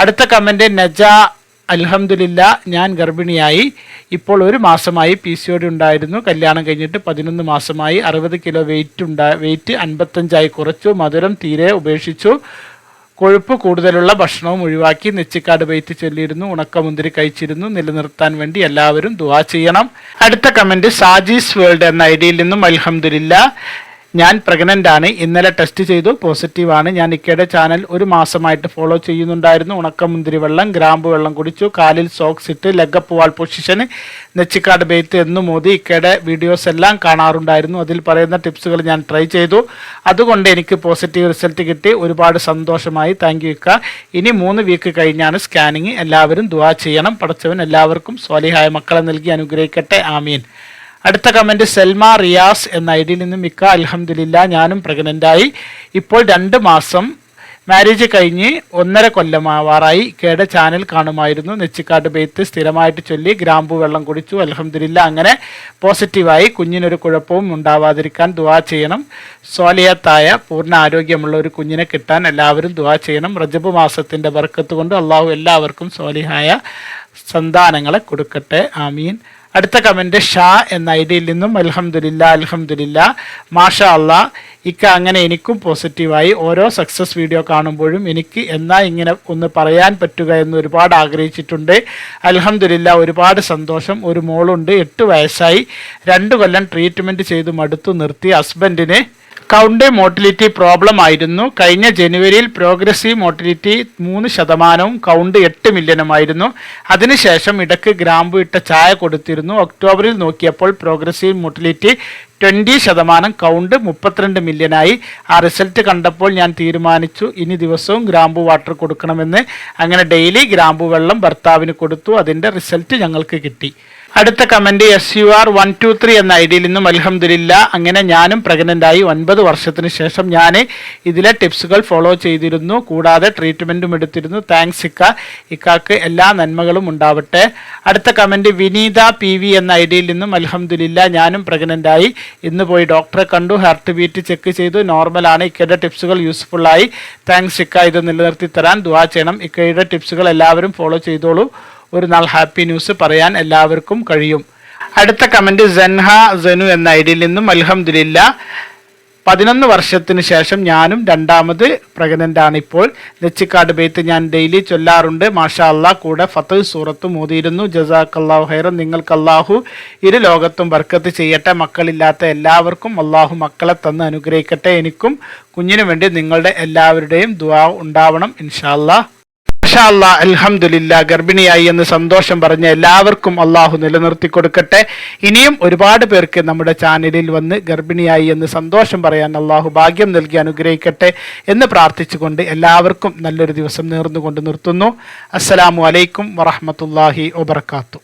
അടുത്ത കമന്റ് നജ അലഹമില്ല ഞാൻ ഗർഭിണിയായി. ഇപ്പോൾ ഒരു മാസമായി പി സി ഒ ഉണ്ടായിരുന്നു. കല്യാണം കഴിഞ്ഞിട്ട് പതിനൊന്ന് മാസമായി. അറുപത് കിലോ വെയിറ്റ് ഉണ്ടാ വെയിറ്റ് അൻപത്തഞ്ചായി കുറച്ചു. മധുരം തീരെ ഉപേക്ഷിച്ചു. കൊഴുപ്പ് കൂടുതലുള്ള ഭക്ഷണവും ഒഴിവാക്കി നെച്ചിക്കാട് വെയിറ്റ് ചൊല്ലിയിരുന്നു. ഉണക്കമുന്തിരി കഴിച്ചിരുന്നു. നിലനിർത്താൻ വേണ്ടി എല്ലാവരും ദുവാ ചെയ്യണം. അടുത്ത കമന്റ് സാജീസ് വേൾഡ് എന്ന ഐഡിയിൽ നിന്നും അൽഹംദുലില്ല. ഞാൻ പ്രഗ്നന്റ് ആണ്. ഇന്നലെ ടെസ്റ്റ് ചെയ്തു. പോസിറ്റീവ് ആണ്. ഞാൻ ഇക്കയുടെ ചാനൽ ഒരു മാസമായിട്ട് ഫോളോ ചെയ്യുന്നുണ്ടായിരുന്നു. ഉണക്കമുന്തിരി വെള്ളം ഗ്രാമ്പ് വെള്ളം കുടിച്ചു. കാലിൽ സോക്സ് ഇട്ട് ലെഗപ്പ് വാൾ പൊസിഷന് നെച്ചിക്കാട് ബെയ്ത്ത് എന്നു മോദി ഇക്കയുടെ വീഡിയോസ് എല്ലാം കാണാറുണ്ടായിരുന്നു. അതിൽ പറയുന്ന ടിപ്സുകൾ ഞാൻ ട്രൈ ചെയ്തു. അതുകൊണ്ട് എനിക്ക് പോസിറ്റീവ് റിസൾട്ട് കിട്ടി. ഒരുപാട് സന്തോഷമായി. താങ്ക് യു ഇക്ക. ഇനി മൂന്ന് വീക്ക് കഴിഞ്ഞാണ് സ്കാനിങ് എല്ലാവരും ദുവാ ചെയ്യണം. പഠിച്ചവൻ എല്ലാവർക്കും സ്വാലിഹായ മക്കളെ നൽകി അനുഗ്രഹിക്കട്ടെ. ആമീൻ. അടുത്ത കമന്റ് സെൽമ റിയാസ് എന്ന ഐ ഡിയിൽ നിന്നും മിക്ക അലഹമില്ല ഞാനും പ്രഗ്നന്റായി ഇപ്പോൾ രണ്ട് മാസം മാരേജ് കഴിഞ്ഞ് ഒന്നര കൊല്ലമാവാറായി. കേടെ ചാനൽ കാണുമായിരുന്നു. നെച്ചിക്കാട്ട് ബെയ്ത്ത് സ്ഥിരമായിട്ട് ചൊല്ലി ഗ്രാമ്പു വെള്ളം കുടിച്ചു. അലഹമില്ല അങ്ങനെ പോസിറ്റീവായി കുഞ്ഞിനൊരു കുഴപ്പവും ഉണ്ടാവാതിരിക്കാൻ ദുവാ ചെയ്യണം. സ്വാലിയത്തായ പൂർണ ആരോഗ്യമുള്ള ഒരു കുഞ്ഞിനെ കിട്ടാൻ എല്ലാവരും ദുവാ ചെയ്യണം. റജബ് മാസത്തിന്റെ ബർക്കത്ത് കൊണ്ട് അള്ളാഹു എല്ലാവർക്കും സ്വാലിഹായ സന്താനങ്ങളെ കൊടുക്കട്ടെ. ആമീൻ. അടുത്ത കമന്റ് ഷാ എന്ന ഐ ഡിയിൽ നിന്നും അൽഹംദുലില്ല അൽഹംദുലില്ല മാഷ അള്ളാ ഇക്ക അങ്ങനെ എനിക്കും പോസിറ്റീവായി ഓരോ സക്സസ് വീഡിയോ കാണുമ്പോഴും എനിക്ക് എന്നാ ഇങ്ങനെ ഒന്ന് പറയാൻ പറ്റുക എന്ന് ഒരുപാട് ആഗ്രഹിച്ചിട്ടുണ്ട്. അൽഹംദുലില്ല ഒരുപാട് സന്തോഷം. ഒരു മോളുണ്ട് എട്ട് വയസ്സായി. രണ്ട് കൊല്ലം ട്രീറ്റ്മെന്റ് ചെയ്ത് മടുത്തു നിർത്തി. ഹസ്ബൻഡിന് കൗണ്ട് മോട്ടിലിറ്റി പ്രോബ്ലം ആയിരുന്നു. കഴിഞ്ഞ ജനുവരിയിൽ പ്രോഗ്രസീവ് മോട്ടിലിറ്റി മൂന്ന് ശതമാനവും കൗണ്ട് എട്ട് മില്യനുമായിരുന്നു അതിനുശേഷം ഇടയ്ക്ക് ഗ്രാമ്പു ഇട്ട ചായ കൊടുത്തിരുന്നു. ഒക്ടോബറിൽ നോക്കിയപ്പോൾ പ്രോഗ്രസീവ് മോട്ടിലിറ്റി ട്വന്റി ശതമാനം കൗണ്ട് മുപ്പത്തിരണ്ട് മില്യനായി ആ റിസൾട്ട് കണ്ടപ്പോൾ ഞാൻ തീരുമാനിച്ചു ഇനി ദിവസവും ഗ്രാമ്പു വാട്ടർ കൊടുക്കണമെന്ന്. അങ്ങനെ ഡെയിലി ഗ്രാമ്പു വെള്ളം ഭർത്താവിന് കൊടുത്തു അതിന്റെ റിസൾട്ട് ഞങ്ങൾക്ക് കിട്ടി. അടുത്ത comment S U R one two three എന്ന ഐ ഡിയിൽ നിന്നും അലഹമില്ല അങ്ങനെ ഞാനും പ്രഗ്നന്റായി ഒൻപത് വർഷത്തിന് ശേഷം ഞാൻ ഇതിലെ ടിപ്സുകൾ ഫോളോ ചെയ്തിരുന്നു കൂടാതെ ട്രീറ്റ്മെന്റും എടുത്തിരുന്നു. താങ്ക്സ് ഇക്ക. ഇക്കാക്ക് എല്ലാ നന്മകളും ഉണ്ടാവട്ടെ. അടുത്ത കമന്റ് വിനീത പി വി എന്ന ഐഡിയിൽ നിന്നും അലഹമില്ല ഞാനും പ്രഗ്നന്റായി ഇന്ന് പോയി ഡോക്ടറെ കണ്ടു ഹാർട്ട് ബീറ്റ് ചെക്ക് ചെയ്തു. നോർമലാണ് ഇക്കയുടെ ടിപ്സുകൾ യൂസ്ഫുള്ളായി താങ്ക്സ് ഇക്ക. ഇത് നിലനിർത്തി തരാൻ ദുവാ ചെയ്യണം. ഇക്കയുടെ ടിപ്സുകൾ എല്ലാവരും ഫോളോ ചെയ്തോളൂ. ഒരു നാൾ ഹാപ്പി ന്യൂസ് പറയാൻ എല്ലാവർക്കും കഴിയും. അടുത്ത കമന്റ് സെൻഹ സെനു എന്ന ഐഡിയിൽ നിന്നും അൽഹംദുലില്ല പതിനൊന്ന് വർഷത്തിന് ശേഷം ഞാനും രണ്ടാമത് ആണ് ഇപ്പോൾ നെച്ചിക്കാട് ബേത്ത് ഞാൻ ഡെയിലി ചൊല്ലാറുണ്ട്. മാഷാ അല്ലാ കൂടെ ഫത്ത് സൂറത്തും മോദിയിരുന്നു ജസാഖ് അള്ളാഹു ഹൈറൻ നിങ്ങൾക്ക് അള്ളാഹു ഇരു ലോകത്തും ബർക്കത്ത് ചെയ്യട്ടെ. മക്കളില്ലാത്ത എല്ലാവർക്കും അള്ളാഹു മക്കളെ തന്ന് അനുഗ്രഹിക്കട്ടെ. എനിക്കും കുഞ്ഞിനു വേണ്ടി നിങ്ങളുടെ എല്ലാവരുടെയും ദുവാ ഉണ്ടാവണം ഇൻഷാ അല്ലാ മാഷാ അൽഹംദുലില്ല ഗർഭിണിയായി എന്ന് സന്തോഷം പറഞ്ഞ എല്ലാവർക്കും അള്ളാഹു നിലനിർത്തി കൊടുക്കട്ടെ. ഇനിയും ഒരുപാട് പേർക്ക് നമ്മുടെ ചാനലിൽ വന്ന് ഗർഭിണിയായി എന്ന് സന്തോഷം പറയാൻ അള്ളാഹു ഭാഗ്യം നൽകി അനുഗ്രഹിക്കട്ടെ എന്ന് പ്രാർത്ഥിച്ചുകൊണ്ട് എല്ലാവർക്കും നല്ലൊരു ദിവസം നേർന്നുകൊണ്ട് നിർത്തുന്നു. അസ്സലാമു അലൈക്കും വറഹമത്തല്ലാഹി വബർക്കാത്തു